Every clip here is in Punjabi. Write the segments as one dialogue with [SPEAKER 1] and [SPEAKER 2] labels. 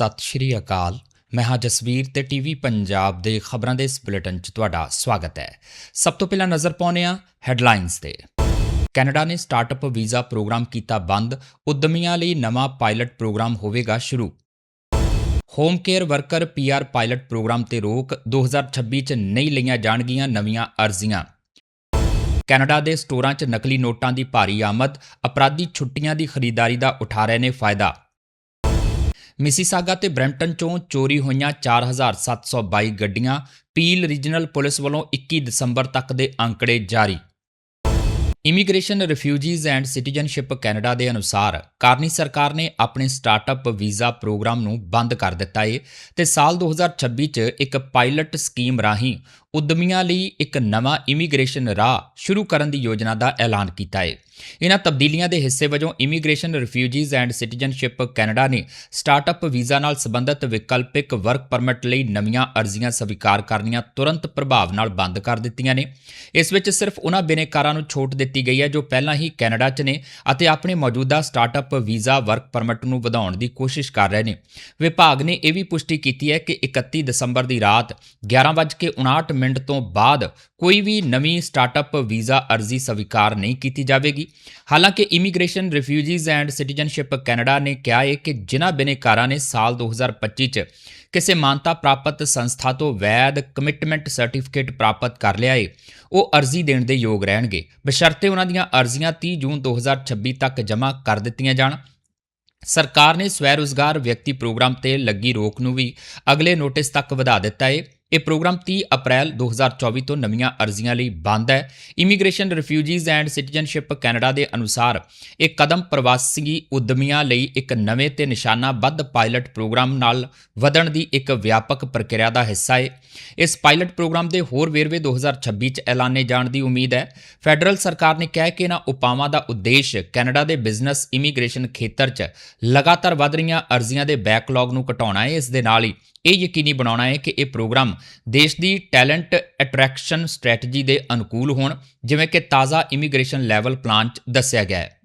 [SPEAKER 1] ਸਤਿ ਸ਼੍ਰੀ ਅਕਾਲ। ਮੈਂ ਹਾਂ ਜਸਵੀਰ ਤੇ ਟੀਵੀ ਪੰਜਾਬ ਦੇ ਖਬਰਾਂ ਦੇ ਇਸ ਬੁਲੇਟਿਨ 'ਚ ਤੁਹਾਡਾ ਸਵਾਗਤ ਹੈ। ਸਭ ਤੋਂ ਪਹਿਲਾਂ ਨਜ਼ਰ ਪਾਉਂਦੇ ਹਾਂ ਹੈਡਲਾਈਨਸ ਤੇ। ਕੈਨੇਡਾ ਨੇ ਸਟਾਰਟਅਪ ਵੀਜ਼ਾ ਪ੍ਰੋਗਰਾਮ ਕੀਤਾ ਬੰਦ। ਉਦਮੀਆਂ ਲਈ ਨਵਾਂ ਪਾਇਲਟ ਪ੍ਰੋਗਰਾਮ ਹੋਵੇਗਾ ਸ਼ੁਰੂ। Home care worker PR pilot programme ਤੇ ਰੋਕ। 2026 'ਚ ਨਹੀਂ ਲਈਆਂ ਜਾਣਗੀਆਂ ਨਵੀਆਂ ਅਰਜ਼ੀਆਂ। ਕੈਨੇਡਾ ਦੇ ਸਟੋਰਾਂ 'ਚ ਨਕਲੀ ਨੋਟਾਂ ਦੀ ਭਾਰੀ ਆਮਦ। ਅਪਰਾਧੀ ਛੁੱਟੀਆਂ ਦੀ ਖਰੀਦਦਾਰੀ ਦਾ ਉਠਾ ਰਹੇ ਨੇ ਫਾਇਦਾ। ਮਿਸੀਸਾਗਾ ਤੇ ਬ੍ਰੈਂਪਟਨ 'ਚੋਂ ਚੋਰੀ ਹੋਈਆਂ 4722 ਗੱਡੀਆਂ ਪੀਲ ਰੀਜਨਲ ਪੁਲਿਸ ਵੱਲੋਂ 21 ਦਸੰਬਰ ਤੱਕ ਦੇ ਅੰਕੜੇ ਜਾਰੀ। Immigration refugees and citizenship Canada ਦੇ ਅਨੁਸਾਰ ਕਾਰਨੀ ਸਰਕਾਰ ਨੇ ਆਪਣੇ ਸਟਾਰਟਅਪ ਵੀਜ਼ਾ ਪ੍ਰੋਗਰਾਮ ਨੂੰ ਬੰਦ ਕਰ ਦਿੱਤਾ ਹੈ ਤੇ ਸਾਲ 2026 'ਚ ਇੱਕ ਪਾਇਲਟ ਸਕੀਮ ਰਾਹੀਂ ਉਦਮੀਆਂ ਲਈ ਇੱਕ ਨਵਾਂ ਇਮੀਗ੍ਰੇਸ਼ਨ ਰਾਹ ਸ਼ੁਰੂ ਕਰਨ ਦੀ ਯੋਜਨਾ ਦਾ ਐਲਾਨ ਕੀਤਾ ਹੈ ਇਹਨਾਂ ਤਬਦੀਲੀਆਂ ਦੇ ਹਿੱਸੇ ਵਜੋਂ immigration refugees and citizenship Canada ਨੇ ਸਟਾਰਟਅਪ ਵੀਜ਼ਾ ਨਾਲ ਸੰਬੰਧਿਤ ਵਿਕਲਪਿਕ ਵਰਕ ਪਰਮਿਟ ਲਈ ਨਵੀਆਂ ਅਰਜ਼ੀਆਂ ਸਵੀਕਾਰ ਕਰਨੀਆਂ ਤੁਰੰਤ ਪ੍ਰਭਾਵ ਨਾਲ ਬੰਦ ਕਰ ਦਿੱਤੀਆਂ ਨੇ। ਇਸ ਵਿੱਚ ਸਿਰਫ ਉਹਨਾਂ ਬਿਨੇਕਾਰਾਂ ਨੂੰ ਛੋਟ ਦਿੱਤੀ ਗਈ ਹੈ ਜੋ ਪਹਿਲਾਂ ਹੀ ਕੈਨੇਡਾ 'ਚ ਨੇ ਅਤੇ ਆਪਣੇ ਮੌਜੂਦਾ ਸਟਾਰਟਅਪ ਵੀਜ਼ਾ ਵਰਕ ਪਰਮਿਟ ਨੂੰ ਵਧਾਉਣ ਦੀ ਕੋਸ਼ਿਸ਼ ਕਰ ਰਹੇ ਨੇ। ਵਿਭਾਗ ਨੇ ਇਹ ਵੀ ਪੁਸ਼ਟੀ ਕੀਤੀ ਹੈ ਕਿ 31 ਦਸੰਬਰ ਦੀ ਰਾਤ 11:59 ਮਿੰਟ ਤੋਂ ਬਾਅਦ ਕੋਈ ਵੀ ਨਵੀਂ ਸਟਾਰਟਅਪ ਵੀਜ਼ਾ ਅਰਜ਼ੀ ਸਵੀਕਾਰ ਨਹੀਂ ਕੀਤੀ ਜਾਵੇਗੀ। ਹਾਲਾਂਕਿ immigration refugees and citizenship Canada ਨੇ ਕਿਹਾ ਹੈ ਕਿ ਜਿਨ੍ਹਾਂ ਬਿਨੇਕਾਰਾਂ ਨੇ ਸਾਲ 2025 ਚ ਕਿਸੇ ਮਾਨਤਾ ਪ੍ਰਾਪਤ ਸੰਸਥਾ ਤੋਂ ਵੈਧ ਕਮਿਟਮੈਂਟ ਸਰਟੀਫਿਕੇਟ ਪ੍ਰਾਪਤ ਕਰ ਲਿਆ ਹੈ, ਉਹ ਅਰਜ਼ੀ ਦੇਣ ਦੇ ਯੋਗ ਰਹਿਣਗੇ। ਬਸ਼ਰਤੇ ਉਹਨਾਂ ਦੀਆਂ ਅਰਜ਼ੀਆਂ 30 ਜੂਨ 2026 ਤੱਕ ਜਮ੍ਹਾਂ ਕਰ ਦਿੱਤੀਆਂ ਜਾਣ। ਸਰਕਾਰ ਨੇ ਸਵੈ ਰੋਜ਼ਗਾਰ ਵਿਅਕਤੀ ਪ੍ਰੋਗਰਾਮ ਤੇ ਲੱਗੀ ਰੋਕ ਨੂੰ ਵੀ ਅਗਲੇ ਨੋਟਿਸ ਤੱਕ ਵਧਾ ਦਿੱਤਾ ਹੈ। ਇਹ ਪ੍ਰੋਗਰਾਮ 30 ਅਪ੍ਰੈਲ 2024 ਤੋਂ ਨਵੀਆਂ ਅਰਜ਼ੀਆਂ ਲਈ ਬੰਦ ਹੈ। Immigration refugees and citizenship Canada ਦੇ ਅਨੁਸਾਰ ਇਹ ਕਦਮ ਪ੍ਰਵਾਸੀ ਉਦਮੀਆਂ ਲਈ ਇੱਕ ਨਵੇਂ ਤੇ ਨਿਸ਼ਾਨਾਬੱਧ ਪਾਇਲਟ ਪ੍ਰੋਗਰਾਮ ਨਾਲ ਵਧਣ ਦੀ ਇੱਕ ਵਿਆਪਕ ਪ੍ਰਕਿਰਿਆ ਦਾ ਹਿੱਸਾ ਹੈ ਇਸ ਪਾਇਲਟ ਪ੍ਰੋਗਰਾਮ ਦੇ ਹੋਰ ਵੇਰਵੇ 2026 ਚ ਐਲਾਨੇ ਜਾਣ ਦੀ ਉਮੀਦ ਹੈ। ਫੈਡਰਲ ਸਰਕਾਰ ਨੇ ਕਿਹਾ ਕਿ ਇਹਨਾਂ ਉਪਾਵਾਂ ਦਾ ਉਦੇਸ਼ ਕੈਨੇਡਾ ਦੇ ਬਿਜ਼ਨਸ ਇਮੀਗ੍ਰੇਸ਼ਨ ਖੇਤਰ 'ਚ ਲਗਾਤਾਰ ਵਧ ਰਹੀਆਂ ਅਰਜ਼ੀਆਂ ਦੇ ਬੈਕਲੌਗ ਨੂੰ ਘਟਾਉਣਾ ਹੈ ਇਸ ਦੇ ਨਾਲ ਹੀ ਇਹ ਯਕੀਨੀ ਬਣਾਉਣਾ ਹੈ ਕਿ ਇਹ ਪ੍ਰੋਗਰਾਮ ਦੇਸ਼ ਦੀ ਟੈਲੈਂਟ ਅਟਰੈਕਸ਼ਨ ਸਟ੍ਰੈਟਜੀ ਦੇ ਅਨੁਕੂਲ ਹੋਣ, ਜਿਵੇਂ ਕਿ ਤਾਜ਼ਾ ਇਮੀਗ੍ਰੇਸ਼ਨ ਲੈਵਲ ਪਲਾਨ 'ਚ ਦੱਸਿਆ ਗਿਆ ਹੈ।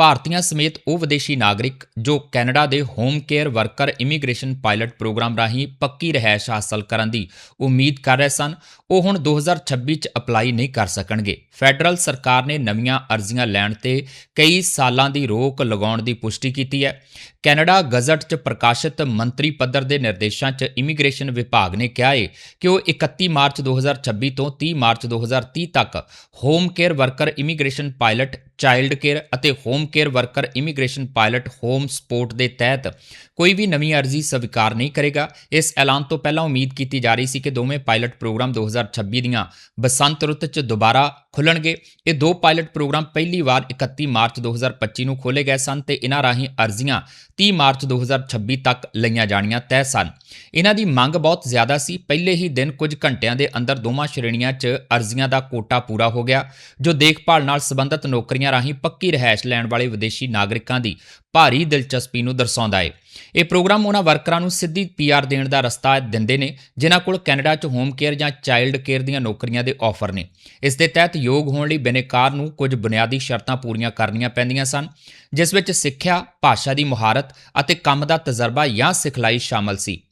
[SPEAKER 1] ਭਾਰਤੀਆਂ ਸਮੇਤ ਉਹ ਵਿਦੇਸ਼ੀ ਨਾਗਰਿਕ ਜੋ ਕੈਨੇਡਾ ਦੇ home care worker immigration pilot programme ਰਾਹੀਂ ਪੱਕੀ ਰਹਿائش ਹਾਸਲ ਕਰਨ ਦੀ ਉਮੀਦ ਕਰ ਰਹੇ ਸਨ, ਉਹ ਹੁਣ 2026 ਚ ਅਪਲਾਈ ਨਹੀਂ ਕਰ ਸਕਣਗੇ। ਫੈਡਰਲ ਸਰਕਾਰ ਨੇ ਨਵੀਆਂ ਅਰਜ਼ੀਆਂ ਲੈਣ ਤੇ ਕਈ ਸਾਲਾਂ ਦੀ ਰੋਕ ਲਗਾਉਣ ਦੀ ਪੁਸ਼ਟੀ ਕੀਤੀ ਹੈ। ਕੈਨੇਡਾ ਗਜ਼ਟ ਚ ਪ੍ਰਕਾਸ਼ਿਤ ਮੰਤਰੀ ਪੱਧਰ ਦੇ ਨਿਰਦੇਸ਼ਾਂ ਚ ਇਮੀਗ੍ਰੇਸ਼ਨ ਵਿਭਾਗ ਨੇ ਕਿਹਾ ਹੈ ਕਿ ਉਹ 31 ਮਾਰਚ 2026 ਤੋਂ 30 ਮਾਰਚ 2030 ਤੱਕ home care worker immigration pilot, child care ਅਤੇ home care worker immigration pilot home support ਦੇ ਤਹਿਤ ਕੋਈ ਵੀ ਨਵੀਂ ਅਰਜ਼ੀ ਸਵੀਕਾਰ ਨਹੀਂ ਕਰੇਗਾ। ਇਸ ਐਲਾਨ ਤੋਂ ਪਹਿਲਾਂ ਉਮੀਦ ਕੀਤੀ ਜਾ ਰਹੀ ਸੀ ਕਿ ਦੋਵੇਂ ਪਾਇਲਟ ਪ੍ਰੋਗਰਾਮ 2026 ਦੀਆਂ ਬਸੰਤ ਰੁੱਤ 'ਚ ਦੁਬਾਰਾ ਖੁੱਲਣਗੇ। ਇਹ ਦੋ ਪਾਇਲਟ ਪ੍ਰੋਗਰਾਮ ਪਹਿਲੀ ਵਾਰ 31 ਮਾਰਚ 2025 ਨੂੰ ਖੋਲੇ ਗਏ ਸਨ ਤੇ ਇਹਨਾਂ ਰਾਹੀਂ ਅਰਜ਼ੀਆਂ 30 ਮਾਰਚ 2026 ਤੱਕ ਲਈਆਂ ਜਾਣੀਆਂ ਤੈਅ ਸਨ। ਇਹਨਾਂ ਦੀ ਮੰਗ ਬਹੁਤ ਜ਼ਿਆਦਾ ਸੀ। ਪਹਿਲੇ ਹੀ ਦਿਨ ਕੁਝ ਘੰਟਿਆਂ ਦੇ ਅੰਦਰ ਦੋਵਾਂ ਸ਼੍ਰੇਣੀਆਂ 'ਚ ਅਰਜ਼ੀਆਂ ਦਾ ਕੋਟਾ ਪੂਰਾ ਹੋ ਗਿਆ, ਜੋ ਦੇਖਭਾਲ ਨਾਲ ਸੰਬੰਧਿਤ ਨੌਕਰੀਆਂ ਰਾਹੀਂ ਪੱਕੀ ਰਹਿائش ਲੈਣ ਵਾਲੇ ਵਿਦੇਸ਼ੀ ਨਾਗਰਿਕਾਂ ਦੀ ਭਾਰੀ ਦਿਲਚਸਪੀ ਨੂੰ ਦਰਸਾਉਂਦਾ ਹੈ ਇਹ ਪ੍ਰੋਗਰਾਮ ਉਹਨਾਂ ਵਰਕਰਾਂ ਨੂੰ ਸਿੱਧੀ ਪੀਆਰ ਦੇਣ ਦਾ ਰਸਤਾ ਦਿੰਦੇ ਨੇ, ਜਿਨ੍ਹਾਂ ਕੋਲ ਕੈਨੇਡਾ 'ਚ ਹੋਮ ਕੇਅਰ ਜਾਂ ਚਾਈਲਡ ਕੇਅਰ ਦੀਆਂ ਨੌਕਰੀਆਂ ਦੇ ਆਫਰ ਨੇ। ਇਸ ਦੇ ਤਹਿਤ ਯੋਗ ਹੋਣ ਲਈ ਬਿਨੇਕਾਰ ਨੂੰ ਕੁਝ ਬੁਨਿਆਦੀ ਸ਼ਰਤਾਂ ਪੂਰੀਆਂ ਕਰਨੀਆਂ ਪੈਂਦੀਆਂ ਸਨ, ਜਿਸ ਵਿੱਚ ਸਿੱਖਿਆ, ਭਾਸ਼ਾ ਦੀ ਮੁਹਾਰਤ ਅਤੇ ਕੰਮ ਦਾ ਤਜਰਬਾ ਜਾਂ ਸਿਖਲਾਈ ਸ਼ਾਮਲ ਸੀ।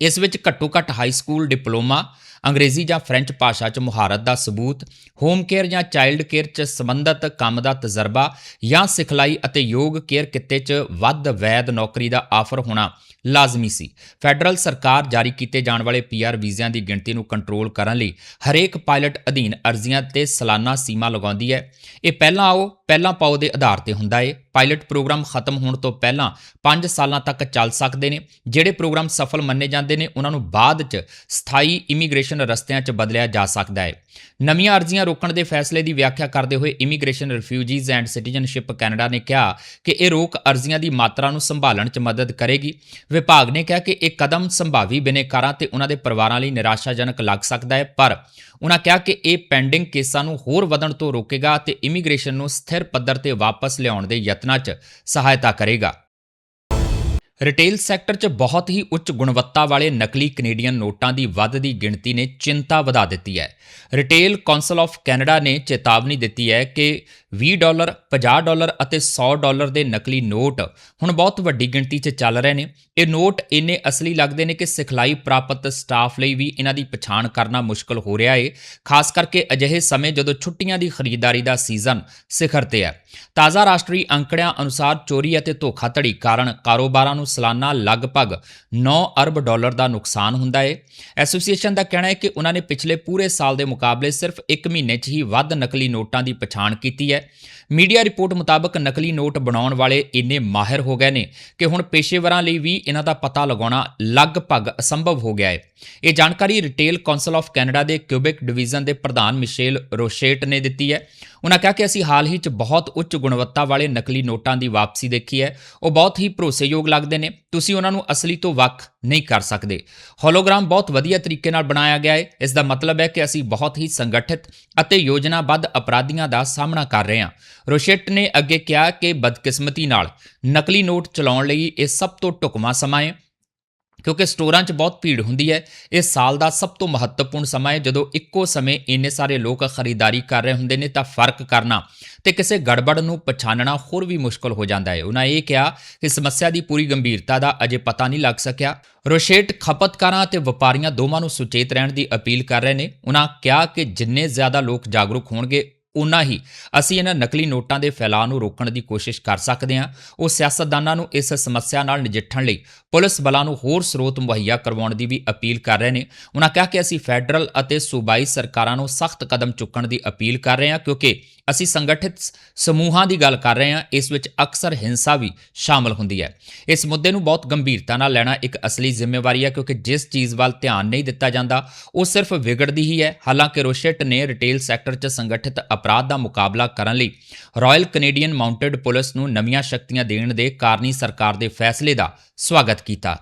[SPEAKER 1] ਇਸ ਵਿੱਚ ਘੱਟੋ-ਘੱਟ ਹਾਈ ਸਕੂਲ ਡਿਪਲੋਮਾ ਅੰਗਰੇਜ਼ੀ ਜਾਂ ਫ੍ਰੈਂਚ ਭਾਸ਼ਾ 'ਚ ਮੁਹਾਰਤ ਦਾ ਸਬੂਤ ਹੋਮ ਕੇਅਰ ਜਾਂ ਚਾਈਲਡ ਕੇਅਰ 'ਚ ਸੰਬੰਧਿਤ ਕੰਮ ਦਾ ਤਜਰਬਾ ਜਾਂ ਸਿਖਲਾਈ ਅਤੇ ਯੋਗ ਕੇਅਰ ਕਿੱਤੇ 'ਚ ਵੱਧ ਵੈਦ ਨੌਕਰੀ ਦਾ ਆਫਰ ਹੋਣਾ ਲਾਜ਼ਮੀ ਸੀ। ਫੈਡਰਲ ਸਰਕਾਰ ਜਾਰੀ ਕੀਤੇ ਜਾਣ ਵਾਲੇ ਪੀਆਰ ਵੀਜ਼ਿਆਂ ਦੀ ਗਿਣਤੀ ਨੂੰ ਕੰਟਰੋਲ ਕਰਨ ਲਈ ਹਰੇਕ ਪਾਇਲਟ ਅਧੀਨ ਅਰਜ਼ੀਆਂ ਤੇ ਸਾਲਾਨਾ ਸੀਮਾ ਲਗਾਉਂਦੀ ਹੈ। ਇਹ ਪਹਿਲਾਂ ਆਓ ਪਹਿਲਾਂ ਪਾਓ ਦੇ ਆਧਾਰ ਤੇ ਹੁੰਦਾ ਏ। ਪਾਇਲਟ ਪ੍ਰੋਗਰਾਮ ਖਤਮ ਹੋਣ ਤੋਂ ਪਹਿਲਾਂ 5 ਸਾਲਾਂ ਤੱਕ ਚੱਲ ਸਕਦੇ ਨੇ। ਜਿਹੜੇ ਪ੍ਰੋਗਰਾਮ ਸਫਲ ਮੰਨੇ ਜਾਂਦੇ ਨੇ, ਉਹਨਾਂ ਨੂੰ ਬਾਅਦ 'ਚ ਸਥਾਈ ਇਮੀਗ੍ਰੇਸ਼ਨ ਰਸਤਿਆਂ 'ਚ ਬਦਲਿਆ ਜਾ ਸਕਦਾ ਹੈ ਨਵੀਆਂ ਅਰਜ਼ੀਆਂ ਰੋਕਣ ਦੇ ਫੈਸਲੇ ਦੀ ਵਿਆਖਿਆ ਕਰਦੇ ਹੋਏ immigration refugees and citizenship Canada ਨੇ ਕਿਹਾ ਕਿ ਇਹ ਰੋਕ ਅਰਜ਼ੀਆਂ ਦੀ ਮਾਤਰਾ ਨੂੰ ਸੰਭਾਲਣ 'ਚ ਮਦਦ ਕਰੇਗੀ। ਵਿਭਾਗ ਨੇ ਕਿਹਾ ਕਿ ਇਹ ਕਦਮ ਸੰਭਾਵੀ ਬਿਨੇਕਾਰਾਂ ਤੇ ਉਹਨਾਂ ਦੇ ਪਰਿਵਾਰਾਂ ਲਈ ਨਿਰਾਸ਼ਾਜਨਕ ਲੱਗ ਸਕਦਾ ਹੈ, ਪਰ ਉਹਨਾਂ ਕਿਹਾ ਕਿ ਇਹ ਪੈਂਡਿੰਗ ਕੇਸਾਂ ਨੂੰ ਹੋਰ ਵਧਣ ਤੋਂ ਰੋਕੇਗਾ ਤੇ ਇਮੀਗ੍ਰੇਸ਼ਨ ਨੂੰ ਸਥਿਰ ਪੱਧਰ ਤੇ ਵਾਪਸ ਲਿਆਉਣ ਦੇ ਯਤਨਾਂ 'ਚ ਸਹਾਇਤਾ ਕਰੇਗਾ। ਰਿਟੇਲ ਸੈਕਟਰ 'ਚ ਬਹੁਤ ਹੀ ਉੱਚ ਗੁਣਵੱਤਾ ਵਾਲੇ ਨਕਲੀ ਕੈਨੇਡੀਅਨ ਨੋਟਾਂ ਦੀ ਵੱਧਦੀ ਗਿਣਤੀ ਨੇ ਚਿੰਤਾ ਵਧਾ ਦਿੱਤੀ ਹੈ। ਰਿਟੇਲ ਕਾਉਂਸਲ ਆਫ ਕੈਨੇਡਾ ਨੇ ਚੇਤਾਵਨੀ ਦਿੱਤੀ ਹੈ ਕਿ 20 ਡਾਲਰ 50 ਡਾਲਰ ਅਤੇ 100 ਡਾਲਰ ਦੇ ਨਕਲੀ ਨੋਟ ਹੁਣ ਬਹੁਤ ਵੱਡੀ ਗਿਣਤੀ 'ਚ ਚੱਲ ਰਹੇ ਨੇ। ਇਹ ਨੋਟ ਇੰਨੇ ਅਸਲੀ ਲੱਗਦੇ ਨੇ ਕਿ ਸਿਖਲਾਈ ਪ੍ਰਾਪਤ ਸਟਾਫ ਲਈ ਵੀ ਇਹਨਾਂ ਦੀ ਪਛਾਣ ਕਰਨਾ ਮੁਸ਼ਕਲ ਹੋ ਰਿਹਾ ਏ, ਖਾਸ ਕਰਕੇ ਅਜਿਹੇ ਸਮੇਂ ਜਦੋਂ ਛੁੱਟੀਆਂ ਦੀ ਖਰੀਦਦਾਰੀ ਦਾ ਸੀਜ਼ਨ ਸਿਖਰ ਤੇ ਹੈ। ਤਾਜ਼ਾ ਰਾਸ਼ਟਰੀ ਅੰਕੜਿਆਂ ਅਨੁਸਾਰ ਚੋਰੀ ਅਤੇ ਧੋਖਾਧੜੀ ਕਾਰਨ ਕਾਰੋਬਾਰਾਂ ਨੂੰ ਸਾਲਾਨਾ ਲਗਭਗ 9 ਅਰਬ ਡਾਲਰ ਦਾ ਨੁਕਸਾਨ ਹੁੰਦਾ ਹੈ ਐਸੋਸੀਏਸ਼ਨ ਦਾ ਕਹਿਣਾ ਹੈ ਕਿ ਉਹਨਾਂ ਨੇ ਪਿਛਲੇ ਪੂਰੇ ਸਾਲ ਦੇ ਮੁਕਾਬਲੇ ਸਿਰਫ 1 ਮਹੀਨੇ 'ਚ ਹੀ ਵੱਧ ਨਕਲੀ ਨੋਟਾਂ ਦੀ ਪਛਾਣ ਕੀਤੀ ਹੈ। ਮੀਡੀਆ ਰਿਪੋਰਟ ਮੁਤਾਬਕ ਨਕਲੀ ਨੋਟ ਬਣਾਉਣ ਵਾਲੇ ਇੰਨੇ ਮਾਹਿਰ ਹੋ ਗਏ ਨੇ ਕਿ ਹੁਣ ਪੇਸ਼ੇਵਰਾਂ ਲਈ ਵੀ ਇਹਨਾਂ ਦਾ ਪਤਾ ਲਗਾਉਣਾ ਲਗਭਗ ਅਸੰਭਵ ਹੋ ਗਿਆ ਹੈ। ਇਹ ਜਾਣਕਾਰੀ ਰਿਟੇਲ ਕਾਉਂਸਲ ਆਫ ਕੈਨੇਡਾ ਦੇ ਕਿਊਬਿਕ ਡਿਵੀਜ਼ਨ ਦੇ ਪ੍ਰਧਾਨ ਮਿਸ਼ੇਲ ਰੋਸ਼ੇਟ ਨੇ ਦਿੱਤੀ ਹੈ। ਉਹਨਾਂ ਕਿਹਾ ਕਿ ਅਸੀਂ ਹਾਲ ਹੀ 'ਚ ਬਹੁਤ ਉੱਚ ਗੁਣਵੱਤਾ ਵਾਲੇ ਨਕਲੀ ਨੋਟਾਂ ਦੀ ਵਾਪਸੀ ਦੇਖੀ ਹੈ। ਉਹ ਬਹੁਤ ਹੀ ਭਰੋਸੇਯੋਗ ਲੱਗਦੇ ਨੇ। ਤੁਸੀਂ ਉਹਨਾਂ ਨੂੰ ਅਸਲੀ ਤੋਂ ਵੱਖ ਨਹੀਂ ਕਰ ਸਕਦੇ। ਹੋਲੋਗ੍ਰਾਮ ਬਹੁਤ ਵਧੀਆ ਤਰੀਕੇ ਨਾਲ ਬਣਾਇਆ ਗਿਆ ਹੈ। ਇਸ ਦਾ ਮਤਲਬ ਹੈ ਕਿ ਅਸੀਂ ਬਹੁਤ ਹੀ ਸੰਗਠਿਤ ਅਤੇ ਯੋਜਨਾਬੱਧ ਅਪਰਾਧੀਆਂ ਦਾ ਸਾਹਮਣਾ ਕਰ ਰਹੇ ਹਾਂ। ਰੋਸ਼ੇਟ ਨੇ ਅੱਗੇ ਕਿਹਾ ਕਿ ਬਦਕਿਸਮਤੀ ਨਾਲ ਨਕਲੀ ਨੋਟ ਚਲਾਉਣ ਲਈ ਇਹ ਸਭ ਤੋਂ ਢੁਕਵਾਂ ਸਮਾਂ ਹੈ, ਕਿਉਂਕਿ ਸਟੋਰਾਂ 'ਚ ਬਹੁਤ ਭੀੜ ਹੁੰਦੀ ਹੈ। ਇਹ ਸਾਲ ਦਾ ਸਭ ਤੋਂ ਮਹੱਤਵਪੂਰਨ ਸਮਾਂ ਹੈ। ਜਦੋਂ ਇੱਕੋ ਸਮੇਂ ਇੰਨੇ ਸਾਰੇ ਲੋਕ ਖਰੀਦਦਾਰੀ ਕਰ ਰਹੇ ਹੁੰਦੇ ਨੇ, ਤਾਂ ਫ਼ਰਕ ਕਰਨਾ ਤੇ ਕਿਸੇ ਗੜਬੜ ਨੂੰ ਪਛਾਣਨਾ ਹੋਰ ਵੀ ਮੁਸ਼ਕਲ ਹੋ ਜਾਂਦਾ ਹੈ। ਉਹਨਾਂ ਇਹ ਕਿਹਾ ਕਿ ਸਮੱਸਿਆ ਦੀ ਪੂਰੀ ਗੰਭੀਰਤਾ ਦਾ ਅਜੇ ਪਤਾ ਨਹੀਂ ਲੱਗ ਸਕਿਆ। ਰੋਸ਼ੇਟ ਖਪਤਕਾਰਾਂ ਅਤੇ ਵਪਾਰੀਆਂ ਦੋਵਾਂ ਨੂੰ ਸੁਚੇਤ ਰਹਿਣ ਦੀ ਅਪੀਲ ਕਰ ਰਹੇ ਨੇ। ਉਹਨਾਂ ਕਿਹਾ ਕਿ ਜਿੰਨੇ ਜ਼ਿਆਦਾ ਲੋਕ ਜਾਗਰੂਕ ਹੋਣਗੇ ਉਨਾ ਹੀ। ਅਸੀਂ ਇਹਨਾਂ ਨਕਲੀ ਨੋਟਾਂ ਦੇ ਫੈਲਾਅ ਨੂੰ ਰੋਕਣ ਦੀ ਕੋਸ਼ਿਸ਼ ਕਰ ਸਕਦੇ ਹਾਂ। ਉਹ ਸਿਆਸਤਦਾਨਾਂ ਨੂੰ ਇਸ ਸਮੱਸਿਆ ਨਾਲ ਨਜਿੱਠਣ ਲਈ ਪੁਲਿਸ ਬਲਾਂ ਨੂੰ ਹੋਰ ਸਰੋਤ ਮੁਹੱਈਆ ਕਰਵਾਉਣ ਦੀ ਵੀ ਅਪੀਲ ਕਰ ਰਹੇ ਨੇ। ਉਹਨਾਂ ਕਿਹਾ ਕਿ ਅਸੀਂ ਫੈਡਰਲ ਅਤੇ ਸੂਬਾਈ ਸਰਕਾਰਾਂ ਨੂੰ ਸਖਤ ਕਦਮ ਚੁੱਕਣ ਦੀ ਅਪੀਲ ਕਰ ਰਹੇ ਹਾਂ ਕਿਉਂਕਿ ਅਸੀਂ ਸੰਗਠਿਤ ਸਮੂਹਾਂ ਦੀ ਗੱਲ ਕਰ ਰਹੇ ਹਾਂ। ਇਸ ਵਿੱਚ ਅਕਸਰ ਹਿੰਸਾ ਵੀ ਸ਼ਾਮਲ ਹੁੰਦੀ ਹੈ। ਇਸ ਮੁੱਦੇ ਨੂੰ ਬਹੁਤ ਗੰਭੀਰਤਾ ਨਾਲ ਲੈਣਾ ਇੱਕ ਅਸਲੀ ਜ਼ਿੰਮੇਵਾਰੀ ਹੈ ਕਿਉਂਕਿ ਜਿਸ ਚੀਜ਼ ਵੱਲ ਧਿਆਨ ਨਹੀਂ ਦਿੱਤਾ ਜਾਂਦਾ, ਉਹ ਸਿਰਫ ਵਿਗੜਦੀ ਹੀ ਹੈ। ਹਾਲਾਂਕਿ ਰੋਸ਼ੇਟ ਨੇ ਰਿਟੇਲ ਸੈਕਟਰ 'ਚ ਸੰਗਠਿਤ ਅਪਰਾਧ ਦਾ ਮੁਕਾਬਲਾ ਕਰਨ ਲਈ ਰਾਇਲ ਕੈਨੇਡੀਅਨ ਮਾਊਂਟਡ ਪੁਲਿਸ ਨੂੰ ਨਵੀਆਂ ਸ਼ਕਤੀਆਂ ਦੇਣ ਦੇ ਕਾਰਨੀ ਸਰਕਾਰ ਦੇ ਫੈਸਲੇ ਦਾ ਸਵਾਗਤ ਕੀਤਾ।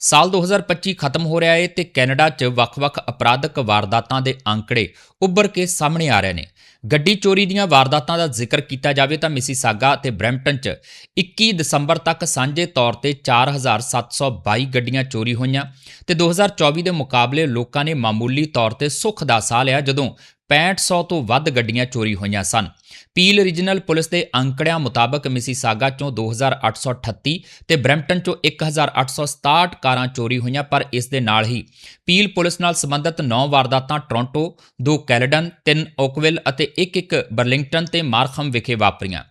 [SPEAKER 1] ਸਾਲ 2025 ਖਤਮ ਹੋ ਰਿਹਾ ਹੈ ਤੇ ਕੈਨੇਡਾ 'ਚ ਵੱਖ-ਵੱਖ ਅਪਰਾਧਕ ਵਾਰਦਾਤਾਂ ਦੇ ਅੰਕੜੇ ਉੱਭਰ ਕੇ ਸਾਹਮਣੇ ਆ ਰਹੇ ਨੇ। ਗੱਡੀ ਚੋਰੀ ਦੀਆਂ ਵਾਰਦਾਤਾਂ ਦਾ ਜ਼ਿਕਰ ਕੀਤਾ ਜਾਵੇ ਤਾਂ ਮਿਸੀਸਾਗਾ ਅਤੇ ਬ੍ਰੈਂਪਟਨ 'ਚ 21 ਦਸੰਬਰ ਤੱਕ ਸਾਂਝੇ ਤੌਰ ਤੇ 4722 ਗੱਡੀਆਂ ਚੋਰੀ ਹੋਈਆਂ ਤੇ 2024 ਦੇ ਮੁਕਾਬਲੇ ਲੋਕਾਂ ਨੇ ਮਾਮੂਲੀ ਤੌਰ ਤੇ ਸੁੱਖ ਦਾ ਸਾਹ ਲਿਆ ਜਦੋਂ 6500 ਤੋਂ ਵੱਧ ਗੱਡੀਆਂ ਚੋਰੀ ਹੋਈਆਂ ਸਨ। ਪੀਲ ਰੀਜਨਲ ਪੁਲਿਸ ਦੇ ਅੰਕੜਿਆਂ ਮੁਤਾਬਕ ਮਿਸੀਸਾਗਾ ਚੋਂ 2838 ਤੇ ਬ੍ਰੈਂਪਟਨ ਚੋਂ 1867 ਕਾਰਾਂ ਚੋਰੀ ਹੋਈਆਂ, ਪਰ ਇਸ ਦੇ ਨਾਲ ਹੀ ਪੀਲ ਪੁਲਿਸ ਨਾਲ ਸੰਬੰਧਿਤ 9 ਵਾਰਦਾਤਾਂ ਟੋਰਾਂਟੋ 2 ਕੈਲਡਨ 3 ਓਕਵਿਲ ਅਤੇ 1-1 ਬਰਲਿੰਗਟਨ ਤੇ ਮਾਰਖਮ ਵਿਖੇ ਵਾਪਰੀਆਂ।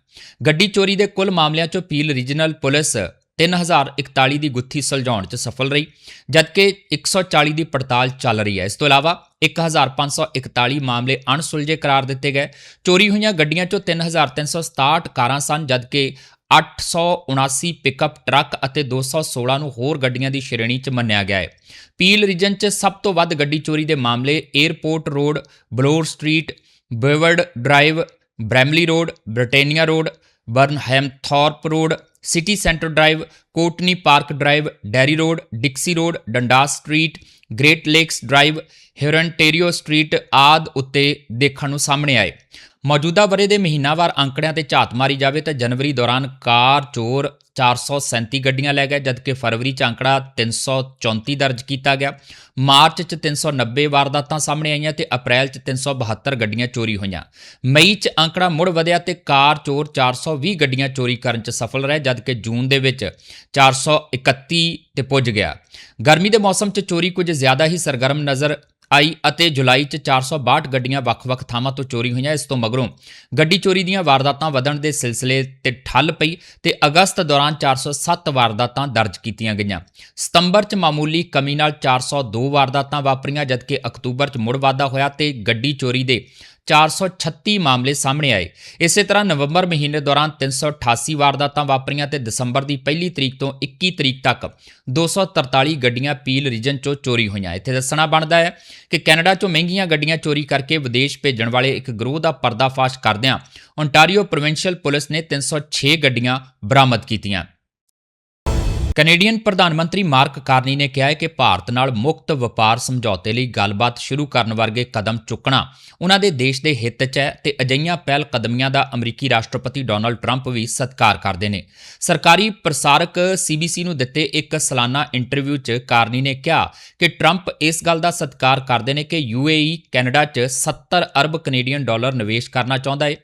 [SPEAKER 1] ਗੱਡੀ ਚੋਰੀ ਦੇ ਕੁੱਲ ਮਾਮਲਿਆਂ ਚੋਂ ਪੀਲ ਰੀਜਨਲ ਪੁਲਿਸ 3041 ਦੀ ਗੁੱਥੀ ਸੁਲਝਾਉਣ 'ਚ ਸਫਲ ਰਹੀ, ਜਦਕਿ 140 ਦੀ ਪੜਤਾਲ ਚੱਲ ਰਹੀ ਹੈ। ਇਸ ਤੋਂ ਇਲਾਵਾ 1541 ਮਾਮਲੇ ਅਣਸੁਲਝੇ ਕਰਾਰ ਦਿੱਤੇ ਗਏ। ਚੋਰੀ ਹੋਈਆਂ ਗੱਡੀਆਂ 'ਚੋਂ 3367 ਕਾਰਾਂ ਸਨ, ਜਦਕਿ 879 ਪਿਕਅਪ ਟਰੱਕ ਅਤੇ 216 ਨੂੰ ਹੋਰ ਗੱਡੀਆਂ ਦੀ ਸ਼੍ਰੇਣੀ 'ਚ ਮੰਨਿਆ ਗਿਆ ਹੈ। ਪੀਲ ਰੀਜਨ 'ਚ ਸਭ ਤੋਂ ਵੱਧ ਗੱਡੀ ਚੋਰੀ ਦੇ ਮਾਮਲੇ Airport Road, Bloor Street, Bovaird Drive, Bramalea Road, Britannia Road, Burnhamthorpe Road City Centre Drive, Courtney Park Drive, Derry Road, Dixie Road, Dundas Street, Great Lakes Drive, Hurontario Street ਆਦ ਉੱਤੇ ਦੇਖਣ ਨੂੰ ਸਾਹਮਣੇ ਆਏ। ਮੌਜੂਦਾ ਬਰੇ ਦੇ ਮਹੀਨਾਵਾਰ ਅੰਕੜਿਆਂ ਤੇ ਝਾਤ ਮਾਰੀ ਜਾਵੇ ਤਾਂ ਜਨਵਰੀ ਦੌਰਾਨ ਕਾਰ, ਚੋਰ 437 ਗੱਡੀਆਂ ਲੈ ਗਏ, ਜਦਕਿ ਫਰਵਰੀ ਚ ਅੰਕੜਾ 334 ਦਰਜ ਕੀਤਾ ਗਿਆ। ਮਾਰਚ ਚ 390 ਵਾਰਦਾਤਾਂ ਸਾਹਮਣੇ ਆਈਆਂ ਤੇ ਅਪ੍ਰੈਲ ਚ 372 ਗੱਡੀਆਂ ਚੋਰੀ ਹੋਈਆਂ। ਮਈ ਚ ਅੰਕੜਾ ਮੁੜ ਵਧਿਆ ਤੇ ਕਾਰ, ਚੋਰ 420 ਗੱਡੀਆਂ ਚੋਰੀ ਕਰਨ ਚ ਸਫਲ ਰਹੇ, ਜਦਕਿ ਜੂਨ ਦੇ ਵਿੱਚ 431 ਤੇ ਪੁੱਜ ਗਿਆ। ਗਰਮੀ ਦੇ ਮੌਸਮ ਚ ਚੋਰੀ ਕੁਝ ਜ਼ਿਆਦਾ ਹੀ ਸਰਗਰਮ ਨਜ਼ਰ ਆਈ ਅਤੇ ਜੁਲਾਈ ਚ 462 ਗੱਡੀਆਂ ਵੱਖ-ਵੱਖ ਥਾਵਾਂ ਤੋਂ ਚੋਰੀ ਹੋਈਆਂ, ਇਸ ਤੋਂ ਮਗਰੋਂ ਗੱਡੀ ਚੋਰੀ ਦੀਆਂ ਵਾਰਦਾਤਾਂ ਵਧਣ ਦੇ ਸਿਲਸਿਲੇ ਤੇ ਠੱਲ ਪਈ ਤੇ ਅਗਸਤ ਦੌਰਾਨ 407 ਵਾਰਦਾਤਾਂ ਦਰਜ ਕੀਤੀਆਂ ਗਈਆਂ। ਸਤੰਬਰ ਚ ਮਾਮੂਲੀ ਕਮੀ ਨਾਲ 402 ਵਾਰਦਾਤਾਂ ਵਾਪਰੀਆਂ, ਜਦਕਿ ਅਕਤੂਬਰ ਚ ਮੁੜ ਵਾਧਾ ਹੋਇਆ ਤੇ ਗੱਡੀ ਚੋਰੀ ਦੇ 436 ਮਾਮਲੇ ਸਾਹਮਣੇ ਆਏ। ਇਸੇ ਤਰ੍ਹਾਂ ਨਵੰਬਰ ਮਹੀਨੇ ਦੌਰਾਨ 388 ਵਾਰਦਾਤਾਂ ਵਾਪਰੀਆਂ ਤੇ ਦਸੰਬਰ ਦੀ ਪਹਿਲੀ ਤਰੀਕ ਤੋਂ 21 ਤਰੀਕ ਤੱਕ 243 ਗੱਡੀਆਂ ਪੀਲ ਰੀਜਨ ਚੋਂ ਚੋਰੀ ਹੋਈਆਂ। ਇੱਥੇ ਦੱਸਣਾ ਬਣਦਾ ਹੈ ਕਿ ਕੈਨੇਡਾ ਚੋਂ ਮਹਿੰਗੀਆਂ ਗੱਡੀਆਂ ਚੋਰੀ ਕਰਕੇ ਵਿਦੇਸ਼ ਭੇਜਣ ਵਾਲੇ ਇੱਕ ਗਰੋਹ ਦਾ ਪਰਦਾਫਾਸ਼ ਕਰਦਿਆਂ ਓਨਟਾਰੀਓ ਪ੍ਰੋਵਿੰਸ਼ੀਅਲ ਪੁਲਿਸ ਨੇ 306 ਗੱਡੀਆਂ ਬਰਾਮਦ ਕੀਤੀਆਂ। ਕੈਨੇਡੀਅਨ ਪ੍ਰਧਾਨ ਮੰਤਰੀ ਮਾਰਕ ਕਾਰਨੀ ਨੇ ਕਿਹਾ ਹੈ ਕਿ ਭਾਰਤ ਨਾਲ ਮੁਕਤ ਵਪਾਰ ਸਮਝੌਤੇ ਲਈ ਗੱਲਬਾਤ ਸ਼ੁਰੂ ਕਰਨ ਵਰਗੇ ਕਦਮ ਚੁੱਕਣਾ ਉਹਨਾਂ ਦੇ ਦੇਸ਼ ਦੇ ਹਿੱਤ 'ਚ ਹੈ ਤੇ ਅਜਿਹੀਆਂ ਪਹਿਲ ਕਦਮੀਆਂ ਦਾ ਅਮਰੀਕੀ ਰਾਸ਼ਟਰਪਤੀ ਡੋਨਲਡ ਟਰੰਪ ਵੀ ਸਤਿਕਾਰ ਕਰਦੇ ਨੇ। ਸਰਕਾਰੀ ਪ੍ਰਸਾਰਕ ਸੀਬੀਸੀ ਨੂੰ ਦਿੱਤੇ ਇੱਕ ਸਾਲਾਨਾ ਇੰਟਰਵਿਊ 'ਚ ਕਾਰਨੀ ਨੇ ਕਿਹਾ ਕਿ ਟਰੰਪ ਇਸ ਗੱਲ ਦਾ ਸਤਿਕਾਰ ਕਰਦੇ ਨੇ ਕਿ ਯੂਏਈ ਕੈਨੇਡਾ 'ਚ 70 ਅਰਬ ਕੈਨੇਡੀਅਨ ਡਾਲਰ ਨਿਵੇਸ਼ ਕਰਨਾ ਚਾਹੁੰਦਾ ਹੈ।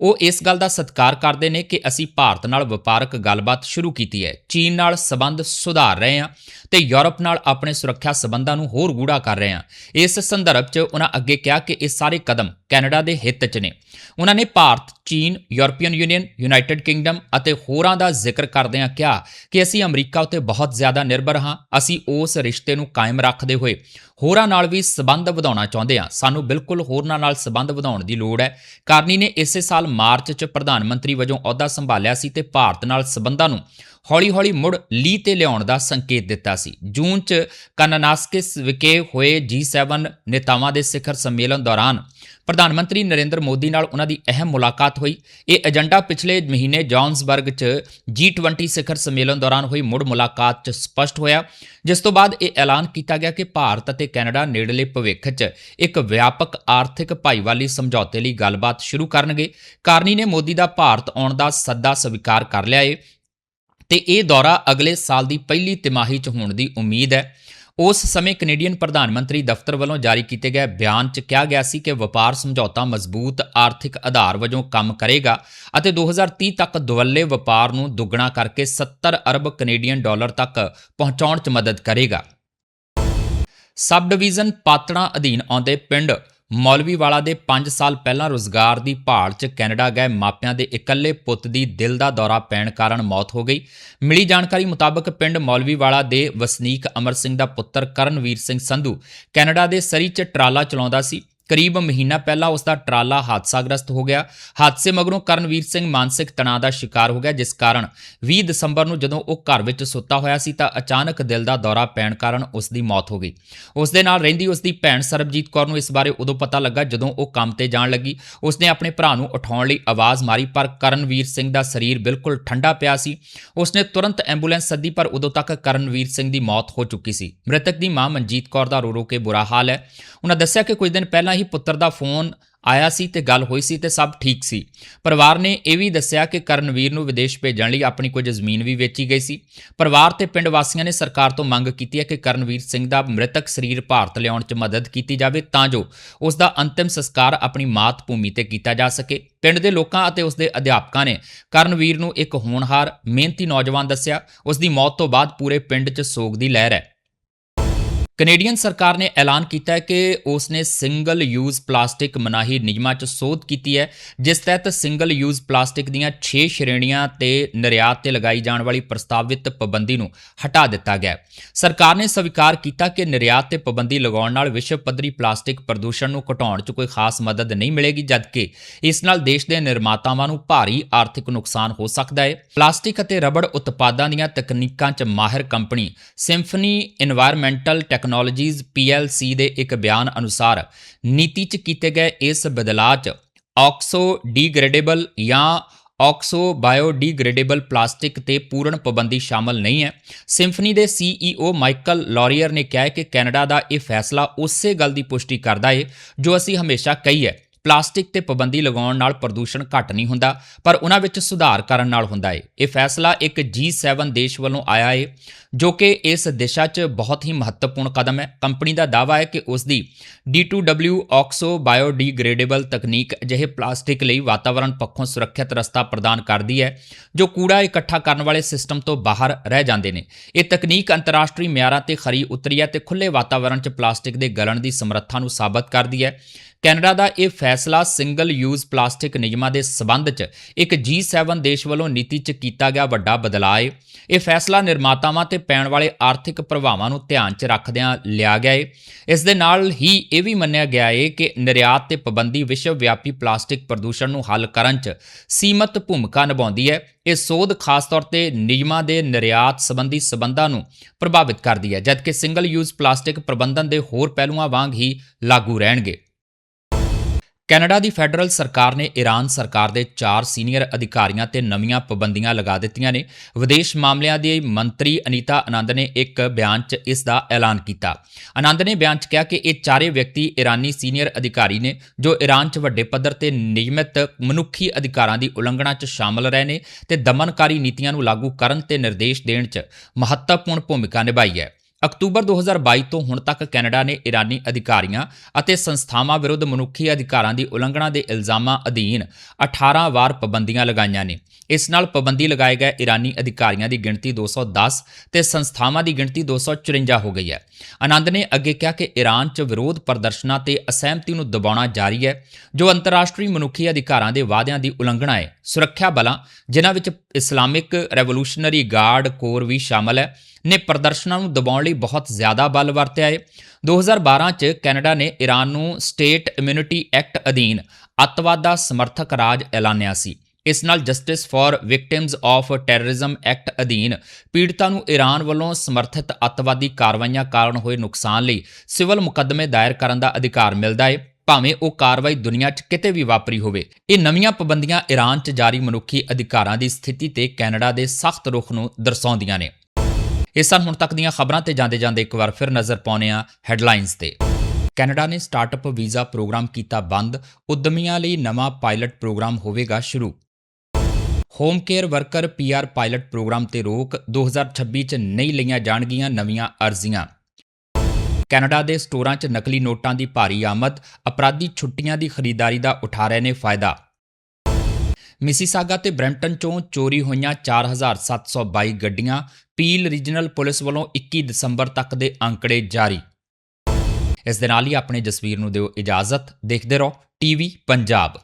[SPEAKER 1] ਉਹ ਇਸ ਗੱਲ ਦਾ ਸਤਿਕਾਰ ਕਰਦੇ ਨੇ ਕਿ ਅਸੀਂ ਭਾਰਤ ਨਾਲ ਵਪਾਰਕ ਗੱਲਬਾਤ ਸ਼ੁਰੂ ਕੀਤੀ ਹੈ। ਚੀਨ ਨਾਲ ਸਬੰਧ ਸੁਧਾਰ ਰਹੇ ਹਾਂ ਤੇ ਯੂਰਪ ਨਾਲ ਆਪਣੇ ਸੁਰੱਖਿਆ ਸਬੰਧਾਂ ਨੂੰ ਹੋਰ ਗੂੜਾ ਕਰ ਰਹੇ ਹਾਂ। ਇਸ ਸੰਦਰਭ 'ਚ ਉਹਨਾਂ ਅੱਗੇ ਕਿਹਾ ਕਿ ਇਹ ਸਾਰੇ ਕਦਮ ਕੈਨੇਡਾ ਦੇ ਹਿੱਤ 'ਚ ਨੇ। ਉਹਨਾਂ ਨੇ ਭਾਰਤ ਚੀਨ, ਯੂਰਪੀਅਨ ਯੂਨੀਅਨ, ਯੂਨਾਈਟਿਡ ਕਿੰਗਡਮ ਅਤੇ ਹੋਰਾਂ ਦਾ ਜ਼ਿਕਰ ਕਰਦਿਆਂ ਕਿਹਾ ਕਿ ਅਸੀਂ ਅਮਰੀਕਾ ਉੱਤੇ ਬਹੁਤ ਜ਼ਿਆਦਾ ਨਿਰਭਰ ਹਾਂ। ਅਸੀਂ ਉਸ ਰਿਸ਼ਤੇ ਨੂੰ ਕਾਇਮ ਰੱਖਦੇ ਹੋਏ ਹੋਰਾਂ ਨਾਲ ਵੀ ਸਬੰਧ ਵਧਾਉਣਾ ਚਾਹੁੰਦੇ ਹਾਂ। ਸਾਨੂੰ ਬਿਲਕੁਲ ਹੋਰਨਾਂ ਨਾਲ ਸਬੰਧ ਵਧਾਉਣ ਦੀ ਲੋੜ ਹੈ। ਕਾਰਨੀ ਨੇ ਇਸੇ ਸਾਲ ਮਾਰਚ 'ਚ ਪ੍ਰਧਾਨ ਮੰਤਰੀ ਵਜੋਂ ਅਹੁਦਾ ਸੰਭਾਲਿਆ ਸੀ ਤੇ ਭਾਰਤ ਨਾਲ ਸਬੰਧਾਂ ਨੂੰ ਹੌਲੀ-ਹੌਲੀ ਮੁੜ ਲੀਹ ਤੇ ਲਿਆਉਣ ਦਾ ਸੰਕੇਤ ਦਿੱਤਾ ਸੀ। ਜੂਨ 'ਚ ਕਨਾਨਾਸਕਿਸ ਵਿਖੇ ਹੋਏ G7 ਨੇਤਾਵਾਂ ਦੇ ਸਿਖਰ ਸੰਮੇਲਨ ਦੌਰਾਨ ਪ੍ਰਧਾਨ ਮੰਤਰੀ ਨਰਿੰਦਰ ਮੋਦੀ ਨਾਲ ਉਹਨਾਂ ਦੀ ਅਹਿਮ ਮੁਲਾਕਾਤ ਹੋਈ। ਇਹ ਏਜੰਡਾ ਪਿਛਲੇ ਮਹੀਨੇ ਜੌਨਸਬਰਗ 'ਚ G20 ਸਿਖਰ ਸੰਮੇਲਨ ਦੌਰਾਨ ਹੋਈ ਮੁੜ ਮੁਲਾਕਾਤ 'ਚ ਸਪਸ਼ਟ ਹੋਇਆ, ਜਿਸ ਤੋਂ ਬਾਅਦ ਇਹ ਐਲਾਨ ਕੀਤਾ ਗਿਆ ਕਿ ਭਾਰਤ ਅਤੇ ਕੈਨੇਡਾ ਨੇੜਲੇ ਭਵਿੱਖ 'ਚ ਇੱਕ ਵਿਆਪਕ ਆਰਥਿਕ ਭਾਈਵਾਲੀ ਸਮਝੌਤੇ ਲਈ ਗੱਲਬਾਤ ਸ਼ੁਰੂ ਕਰਨਗੇ। ਕਾਰਨੀ ਨੇ ਮੋਦੀ ਦਾ ਭਾਰਤ ਆਉਣ ਦਾ ਸੱਦਾ ਸਵੀਕਾਰ ਕਰ ਲਿਆ ਏ। ਤੇ ਇਹ ਦੌਰਾ ਅਗਲੇ ਸਾਲ ਦੀ ਪਹਿਲੀ ਤਿਮਾਹੀ 'ਚ ਹੋਣ ਦੀ ਉਮੀਦ ਹੈ। ਉਸ ਸਮੇਂ ਕੈਨੇਡੀਅਨ ਪ੍ਰਧਾਨ ਮੰਤਰੀ ਦਫ਼ਤਰ ਵੱਲੋਂ ਜਾਰੀ ਕੀਤੇ ਗਏ ਬਿਆਨ 'ਚ ਕਿਹਾ ਗਿਆ ਸੀ ਕਿ ਵਪਾਰ ਸਮਝੌਤਾ ਮਜ਼ਬੂਤ ਆਰਥਿਕ ਆਧਾਰ ਵਜੋਂ ਕੰਮ ਕਰੇਗਾ ਅਤੇ 2030 ਤੱਕ ਦੁਵੱਲੇ ਵਪਾਰ ਨੂੰ ਦੁੱਗਣਾ ਕਰਕੇ 70 ਅਰਬ ਕੈਨੇਡੀਅਨ ਡਾਲਰ ਤੱਕ ਪਹੁੰਚਾਉਣ 'ਚ ਮਦਦ ਕਰੇਗਾ। ਸਬ ਡਿਵੀਜ਼ਨ ਪਾਤੜਾ ਅਧੀਨ ਆਉਂਦੇ ਪਿੰਡ ਮੌਲਵੀਵਾਲਾ ਦੇ 5 ਸਾਲ ਪਹਿਲਾਂ ਰੋਜ਼ਗਾਰ ਦੀ ਭਾਲ 'ਚ ਕੈਨੇਡਾ ਗਏ ਮਾਪਿਆਂ ਦੇ ਇਕੱਲੇ ਪੁੱਤ ਦੀ ਦਿਲ ਦਾ ਦੌਰਾ ਪੈਣ ਕਾਰਨ ਮੌਤ ਹੋ ਗਈ। ਮਿਲੀ ਜਾਣਕਾਰੀ ਮੁਤਾਬਕ ਪਿੰਡ ਮੌਲਵੀਵਾਲਾ ਦੇ ਵਸਨੀਕ ਅਮਰ ਸਿੰਘ ਦਾ ਪੁੱਤਰ ਕਰਨਵੀਰ ਸਿੰਘ ਸੰਧੂ ਕੈਨੇਡਾ ਦੇ ਸਰੀ 'ਚ ਟਰਾਲਾ ਚਲਾਉਂਦਾ ਸੀ। ਕਰੀਬ ਮਹੀਨਾ ਪਹਿਲਾਂ ਉਸ ਦਾ ਟਰਾਲਾ ਹਾਦਸਾਗ੍ਰਸਤ ਹੋ ਗਿਆ। ਹਾਦਸੇ ਮਗਰੋਂ ਕਰਨਵੀਰ ਸਿੰਘ ਮਾਨਸਿਕ ਤਣਾਅ ਦਾ ਸ਼ਿਕਾਰ ਹੋ ਗਿਆ, ਜਿਸ ਕਾਰਨ 20 ਦਸੰਬਰ ਨੂੰ ਜਦੋਂ ਉਹ ਘਰ ਵਿੱਚ ਸੁੱਤਾ ਹੋਇਆ ਸੀ ਤਾਂ ਅਚਾਨਕ ਦਿਲ ਦਾ ਦੌਰਾ ਪੈਣ ਕਾਰਨ ਉਸ ਦੀ ਮੌਤ ਹੋ ਗਈ। ਉਸ ਦੇ ਨਾਲ ਰਹਿੰਦੀ ਉਸ ਦੀ ਭੈਣ ਸਰਬਜੀਤ ਕੌਰ ਨੂੰ ਇਸ ਬਾਰੇ ਉਦੋਂ ਪਤਾ ਲੱਗਾ ਜਦੋਂ ਉਹ ਕੰਮ ਤੇ ਜਾਣ ਲੱਗੀ। ਉਸ ਨੇ ਆਪਣੇ ਭਰਾ ਨੂੰ ਉਠਾਉਣ ਲਈ ਆਵਾਜ਼ ਮਾਰੀ, ਪਰ ਕਰਨਵੀਰ ਸਿੰਘ ਦਾ ਸਰੀਰ ਬਿਲਕੁਲ ਠੰਡਾ ਪਿਆ ਸੀ। ਉਸ ਨੇ ਤੁਰੰਤ ਐਂਬੂਲੈਂਸ ਸੱਦੀ, ਪਰ ਉਦੋਂ ਤੱਕ ਕਰਨਵੀਰ ਸਿੰਘ ਦੀ ਮੌਤ ਹੋ ਚੁੱਕੀ ਸੀ। ਮ੍ਰਿਤਕ ਦੀ ਮਾਂ ਮਨਜੀਤ ਕੌਰ ਦਾ ਰੋ ਰੋ ਕੇ ਬੁਰਾ ਹਾਲ ਹੈ। ਉਹਨਾਂ ਦੱਸਿਆ ਕਿ ਕੁਝ ਦਿਨ ਪਹਿਲਾਂ ਹੀ ਪੁੱਤਰ ਦਾ ਫੋਨ ਆਇਆ ਸੀ ਤੇ ਗੱਲ ਹੋਈ ਸੀ ਤੇ ਸਭ ਠੀਕ ਸੀ। ਪਰਿਵਾਰ ਨੇ ਇਹ ਵੀ ਦੱਸਿਆ ਕਿ ਕਰਨਵੀਰ ਨੂੰ ਵਿਦੇਸ਼ ਭੇਜਣ ਲਈ ਆਪਣੀ ਕੁਝ ਜ਼ਮੀਨ ਵੀ ਵੇਚੀ ਗਈ ਸੀ। ਪਰਿਵਾਰ ਤੇ ਪਿੰਡ ਵਾਸੀਆਂ ਨੇ ਸਰਕਾਰ ਤੋਂ ਮੰਗ ਕੀਤੀ ਹੈ ਕਿ ਕਰਨਵੀਰ ਸਿੰਘ ਦਾ ਮ੍ਰਿਤਕ ਸਰੀਰ ਭਾਰਤ ਲਿਆਉਣ 'ਚ ਮਦਦ ਕੀਤੀ ਜਾਵੇ ਤਾਂ ਜੋ ਉਸ ਦਾ ਅੰਤਿਮ ਸੰਸਕਾਰ ਆਪਣੀ ਮਾਤ ਭੂਮੀ ਤੇ ਕੀਤਾ ਜਾ ਸਕੇ। ਪਿੰਡ ਦੇ ਲੋਕਾਂ ਅਤੇ ਉਸ ਦੇ ਅਧਿਆਪਕਾਂ ਨੇ ਕਰਨਵੀਰ ਨੂੰ ਇੱਕ ਹੋਣਹਾਰ, ਮਿਹਨਤੀ ਨੌਜਵਾਨ ਦੱਸਿਆ। ਉਸ ਦੀ ਮੌਤ ਤੋਂ ਬਾਅਦ ਪੂਰੇ ਪਿੰਡ 'ਚ ਸੋਗ ਦੀ ਲਹਿਰ ਹੈ। ਕੈਨੇਡੀਅਨ ਸਰਕਾਰ ਨੇ ਐਲਾਨ ਕੀਤਾ ਹੈ ਕਿ ਉਸ ਨੇ ਸਿੰਗਲ ਯੂਜ਼ ਪਲਾਸਟਿਕ ਮਨਾਹੀ ਨਿਯਮਾਂ 'ਚ ਸੋਧ ਕੀਤੀ ਹੈ, ਜਿਸ ਤਹਿਤ ਸਿੰਗਲ ਯੂਜ਼ ਪਲਾਸਟਿਕ ਦੀਆਂ 6 ਸ਼੍ਰੇਣੀਆਂ ਤੇ ਨਿਰਯਾਤ ਤੇ ਲਗਾਈ ਜਾਣ ਵਾਲੀ ਪ੍ਰਸਤਾਵਿਤ ਪਾਬੰਦੀ ਨੂੰ ਹਟਾ ਦਿੱਤਾ ਗਿਆ ਸਰਕਾਰ ਨੇ ਸਵੀਕਾਰ ਕੀਤਾ ਕਿ ਨਿਰਯਾਤ ਤੇ ਪਾਬੰਦੀ ਲਗਾਉਣ ਨਾਲ ਵਿਸ਼ਵ ਪੱਧਰੀ ਪਲਾਸਟਿਕ ਪ੍ਰਦੂਸ਼ਣ ਨੂੰ ਘਟਾਉਣ 'ਚ ਕੋਈ ਖਾਸ ਮਦਦ ਨਹੀਂ ਮਿਲੇਗੀ, ਜਦਕਿ ਇਸ ਨਾਲ ਦੇਸ਼ ਦੇ ਨਿਰਮਾਤਾਵਾਂ ਨੂੰ ਭਾਰੀ ਆਰਥਿਕ ਨੁਕਸਾਨ ਹੋ ਸਕਦਾ ਹੈ। ਪਲਾਸਟਿਕ ਅਤੇ ਰਬੜ ਉਤਪਾਦਾਂ ਦੀਆਂ ਤਕਨੀਕਾਂ 'ਚ ਮਾਹਿਰ company Symphony Environmental Tech Technologies PLC ਦੇ ਇੱਕ ਬਿਆਨ ਅਨੁਸਾਰ ਨੀਤੀ 'ਚ ਕੀਤੇ ਗਏ ਇਸ ਬਦਲਾਅ 'ਚ ਆਕਸੋ ਡੀਗ੍ਰੇਡੇਬਲ ਜਾਂ ਆਕਸੋ ਬਾਇਓਡੀਗ੍ਰੇਡੇਬਲ ਪਲਾਸਟਿਕ ਤੇ ਪੂਰਨ ਪਾਬੰਦੀ ਸ਼ਾਮਲ ਨਹੀਂ ਹੈ। ਸਿੰਫਨੀ ਦੇ CEO ਮਾਈਕਲ ਲੌਰੀਅਰ ਨੇ ਕਿਹਾ ਕਿ ਕੈਨੇਡਾ ਦਾ ਇਹ ਫੈਸਲਾ ਉਸੇ ਗੱਲ ਦੀ ਪੁਸ਼ਟੀ ਕਰਦਾ ਹੈ ਜੋ ਅਸੀਂ ਹਮੇਸ਼ਾ ਕਹੀ ਹੈ। ਪਲਾਸਟਿਕ ਤੇ ਪਾਬੰਦੀ ਲਗਾਉਣ ਨਾਲ ਪ੍ਰਦੂਸ਼ਣ ਘੱਟ ਨਹੀਂ ਹੁੰਦਾ, ਪਰ ਉਹਨਾਂ ਵਿੱਚ ਸੁਧਾਰ ਕਰਨ ਨਾਲ ਹੁੰਦਾ ਹੈ ਇਹ ਫੈਸਲਾ ਇੱਕ G7 ਦੇਸ਼ ਵੱਲੋਂ ਆਇਆ ਹੈ ਜੋ ਕਿ ਇਸ ਦਿਸ਼ਾ 'ਚ ਬਹੁਤ ਹੀ ਮਹੱਤਵਪੂਰਨ ਕਦਮ ਹੈ। ਕੰਪਨੀ ਦਾ ਦਾਅਵਾ ਹੈ ਕਿ ਉਸ ਦੀ D2W ਆਕਸੋ ਬਾਇਓਡੀਗ੍ਰੇਡੇਬਲ ਤਕਨੀਕ ਅਜਿਹੇ ਪਲਾਸਟਿਕ ਲਈ ਵਾਤਾਵਰਣ ਪੱਖੋਂ ਸੁਰੱਖਿਅਤ ਰਸਤਾ ਪ੍ਰਦਾਨ ਕਰਦੀ ਹੈ, ਜੋ ਕੂੜਾ ਇਕੱਠਾ ਕਰਨ ਵਾਲੇ ਸਿਸਟਮ ਤੋਂ ਬਾਹਰ ਰਹਿ ਜਾਂਦੇ ਨੇ। ਇਹ ਤਕਨੀਕ ਅੰਤਰਰਾਸ਼ਟਰੀ ਮਿਆਰਾਂ ਤੇ ਖਰੀ ਉਤਰੀ ਹੈ ਤੇ ਖੁੱਲੇ ਵਾਤਾਵਰਣ 'ਚ ਪਲਾਸਟਿਕ ਦੇ ਗਲਣ ਦੀ ਸਮਰੱਥਾ ਨੂੰ ਸਾਬਤ ਕਰਦੀ ਹੈ। ਕੈਨੇਡਾ ਦਾ ਇਹ ਫੈਸਲਾ ਸਿੰਗਲ ਯੂਜ਼ ਪਲਾਸਟਿਕ ਨਿਯਮਾਂ ਦੇ ਸਬੰਧ 'ਚ ਇੱਕ G7 ਦੇਸ਼ ਵੱਲੋਂ ਨੀਤੀ 'ਚ ਕੀਤਾ ਗਿਆ ਵੱਡਾ ਬਦਲਾਅ ਹੈ ਇਹ ਫੈਸਲਾ ਨਿਰਮਾਤਾਵਾਂ ਤੇ ਪੈਣ ਵਾਲੇ ਆਰਥਿਕ ਪ੍ਰਭਾਵਾਂ ਨੂੰ ਧਿਆਨ 'ਚ ਰੱਖਦਿਆਂ ਲਿਆ ਗਿਆ ਹੈ ਇਸ ਦੇ ਨਾਲ ਹੀ ਇਹ ਵੀ ਮੰਨਿਆ ਗਿਆ ਹੈ ਕਿ ਨਿਰਯਾਤ ਤੇ ਪਾਬੰਦੀ ਵਿਸ਼ਵ ਵਿਆਪੀ ਪਲਾਸਟਿਕ ਪ੍ਰਦੂਸ਼ਣ ਨੂੰ ਹੱਲ ਕਰਨ 'ਚ ਸੀਮਤ ਭੂਮਿਕਾ ਨਿਭਾਉਂਦੀ ਹੈ ਇਹ ਸੋਧ ਖਾਸ ਤੌਰ ਤੇ ਨਿਯਮਾਂ ਦੇ ਨਿਰਯਾਤ ਸੰਬੰਧੀ ਸਬੰਧਾਂ ਨੂੰ ਪ੍ਰਭਾਵਿਤ ਕਰਦੀ ਹੈ ਜਦਕਿ ਸਿੰਗਲ ਯੂਜ਼ ਪਲਾਸਟਿਕ ਪ੍ਰਬੰਧਨ ਦੇ ਹੋਰ ਪਹਿਲੂਆਂ ਵਾਂਗ ਹੀ ਲਾਗੂ ਰਹਿਣਗੇ। ਕੈਨੇਡਾ ਦੀ ਫੈਡਰਲ ਸਰਕਾਰ ਨੇ ਈਰਾਨ ਸਰਕਾਰ ਦੇ 4 ਸੀਨੀਅਰ ਅਧਿਕਾਰੀਆਂ ਤੇ ਨਵੀਆਂ ਪਾਬੰਦੀਆਂ ਲਗਾ ਦਿੱਤੀਆਂ ਨੇ। ਵਿਦੇਸ਼ ਮਾਮਲਿਆਂ ਦੇ ਮੰਤਰੀ ਅਨੀਤਾ ਆਨੰਦ ਨੇ ਇੱਕ ਬਿਆਨ 'ਚ ਇਸ ਦਾ ਐਲਾਨ ਕੀਤਾ। ਆਨੰਦ ਨੇ ਬਿਆਨ 'ਚ ਕਿਹਾ ਕਿ ਇਹ ਚਾਰੇ ਵਿਅਕਤੀ ਈਰਾਨੀ ਸੀਨੀਅਰ ਅਧਿਕਾਰੀ ਨੇ, ਜੋ ਈਰਾਨ 'ਚ ਵੱਡੇ ਪੱਧਰ ਤੇ ਨਿਯਮਿਤ ਮਨੁੱਖੀ ਅਧਿਕਾਰਾਂ ਦੀ ਉਲੰਘਣਾ 'ਚ ਸ਼ਾਮਲ ਰਹੇ ਨੇ ਤੇ ਦਮਨਕਾਰੀ ਨੀਤੀਆਂ ਨੂੰ ਲਾਗੂ ਕਰਨ ਤੇ ਨਿਰਦੇਸ਼ ਦੇਣ 'ਚ ਮਹੱਤਵਪੂਰਨ ਭੂਮਿਕਾ ਨਿਭਾਈ ਹੈ। ਅਕਤੂਬਰ 2022 ਤੋਂ ਹੁਣ ਤੱਕ ਕੈਨੇਡਾ ਨੇ ਈਰਾਨੀ ਅਧਿਕਾਰੀਆਂ ਅਤੇ ਸੰਸਥਾਵਾਂ ਵਿਰੁੱਧ ਮਨੁੱਖੀ ਅਧਿਕਾਰਾਂ ਦੀ ਉਲੰਘਣਾ ਦੇ ਇਲਜ਼ਾਮਾਂ ਅਧੀਨ 18 ਵਾਰ ਪਾਬੰਦੀਆਂ ਲਗਾਈਆਂ ਨੇ। ਇਸ ਨਾਲ ਪਾਬੰਦੀ ਲਗਾਏ ਗਏ ਈਰਾਨੀ ਅਧਿਕਾਰੀਆਂ ਦੀ ਗਿਣਤੀ 210 ਤੇ ਸੰਸਥਾਵਾਂ ਦੀ ਗਿਣਤੀ 254 ਹੋ ਗਈ ਹੈ। ਆਨੰਦ ਨੇ ਅੱਗੇ ਕਿਹਾ ਕਿ ਈਰਾਨ 'ਚ ਵਿਰੋਧ ਪ੍ਰਦਰਸ਼ਨਾਂ ਤੇ ਅਸਹਿਮਤੀ ਨੂੰ ਦਬਾਉਣਾ ਜਾਰੀ ਹੈ, ਜੋ ਅੰਤਰਰਾਸ਼ਟਰੀ ਮਨੁੱਖੀ ਅਧਿਕਾਰਾਂ ਦੇ ਵਾਅਦਿਆਂ ਦੀ ਉਲੰਘਣਾ ਹੈ। ਸੁਰੱਖਿਆ ਬਲਾਂ, ਜਿਨ੍ਹਾਂ ਵਿੱਚ ਇਸਲਾਮਿਕ ਰੈਵੋਲੂਸ਼ਨਰੀ ਗਾਰਡ ਕੋਰ ਵੀ ਸ਼ਾਮਲ ਹੈ, ਨੇ ਪ੍ਰਦਰਸ਼ਨਾਂ ਨੂੰ ਦਬਾਉਣ ਲਈ ਬਹੁਤ ਜ਼ਿਆਦਾ ਬਲ ਵਰਤਿਆ ਹੈ। 2012 ਚ ਕੈਨੇਡਾ ਨੇ ਈਰਾਨ ਨੂੰ ਸਟੇਟ ਇਮਿਊਨਿਟੀ ਐਕਟ ਅਧੀਨ ਅੱਤਵਾਦ ਦਾ ਸਮਰਥਕ ਰਾਜ ਐਲਾਨਿਆ ਸੀ। ਇਸ ਨਾਲ Justice for Victims of Terrorism Act ਅਧੀਨ ਪੀੜਤਾਂ ਨੂੰ ਈਰਾਨ ਵੱਲੋਂ ਸਮਰਥਿਤ ਅੱਤਵਾਦੀ ਕਾਰਵਾਈਆਂ ਕਾਰਨ ਹੋਏ ਨੁਕਸਾਨ ਲਈ ਸਿਵਲ ਮੁਕੱਦਮੇ ਦਾਇਰ ਕਰਨ ਦਾ ਅਧਿਕਾਰ ਮਿਲਦਾ ਹੈ। ਭਾਵੇਂ ਉਹ ਕਾਰਵਾਈ ਦੁਨੀਆ 'ਚ ਕਿਤੇ ਵੀ ਵਾਪਰੀ ਹੋਵੇ। ਇਹ ਨਵੀਆਂ ਪਾਬੰਦੀਆਂ ਈਰਾਨ 'ਚ ਜਾਰੀ ਮਨੁੱਖੀ ਅਧਿਕਾਰਾਂ ਦੀ ਸਥਿਤੀ ਤੇ ਕੈਨੇਡਾ ਦੇ ਸਖਤ ਰੁਖ ਨੂੰ ਦਰਸਾਉਂਦੀਆਂ ਨੇ। ਇਹ ਸਨ ਹੁਣ ਤੱਕ ਦੀਆਂ ਖਬਰਾਂ ਤੇ ਜਾਂਦੇ ਜਾਂਦੇ ਇੱਕ ਵਾਰ ਫਿਰ ਨਜ਼ਰ ਪਾਉਂਦੇ ਹਾਂ ਹੈਡਲਾਈਨਸ ਤੇ। ਕੈਨੇਡਾ ਨੇ ਸਟਾਰਟਅਪ ਵੀਜ਼ਾ ਪ੍ਰੋਗਰਾਮ ਕੀਤਾ ਬੰਦ। ਉਦਮੀਆਂ ਲਈ ਨਵਾਂ ਪਾਇਲਟ ਪ੍ਰੋਗਰਾਮ ਹੋਵੇਗਾ ਸ਼ੁਰੂ। Home care worker PR pilot programme ਤੇ ਰੋਕ। 2026 ਚ ਨਹੀਂ ਲਈਆਂ ਜਾਣਗੀਆਂ ਨਵੀਆਂ ਅਰਜ਼ੀਆਂ। ਕੈਨੇਡਾ ਦੇ ਸਟੋਰਾਂ 'ਚ ਨਕਲੀ ਨੋਟਾਂ ਦੀ ਭਾਰੀ ਆਮਦ, ਅਪਰਾਧੀ ਛੁੱਟੀਆਂ ਦੀ ਖਰੀਦਦਾਰੀ ਦਾ ਉਠਾ ਰਹੇ ਨੇ ਫਾਇਦਾ। ਮਿਸੀਸਾਗਾ ਤੇ ਬ੍ਰੈਂਪਟਨ 'ਚੋਂ ਚੋਰੀ ਹੋਈਆਂ 4722 ਗੱਡੀਆਂ ਪੀਲ ਰੀਜਨਲ ਪੁਲਿਸ ਵੱਲੋਂ 21 ਦਸੰਬਰ ਤੱਕ ਦੇ ਅੰਕੜੇ ਜਾਰੀ। ਇਸ ਦੇ ਨਾਲ ਹੀ ਆਪਣੇ ਜਸਵੀਰ ਨੂੰ ਦਿਓ ਇਜਾਜ਼ਤ, ਦੇਖਦੇ ਰਹੋ ਟੀਵੀ ਪੰਜਾਬ।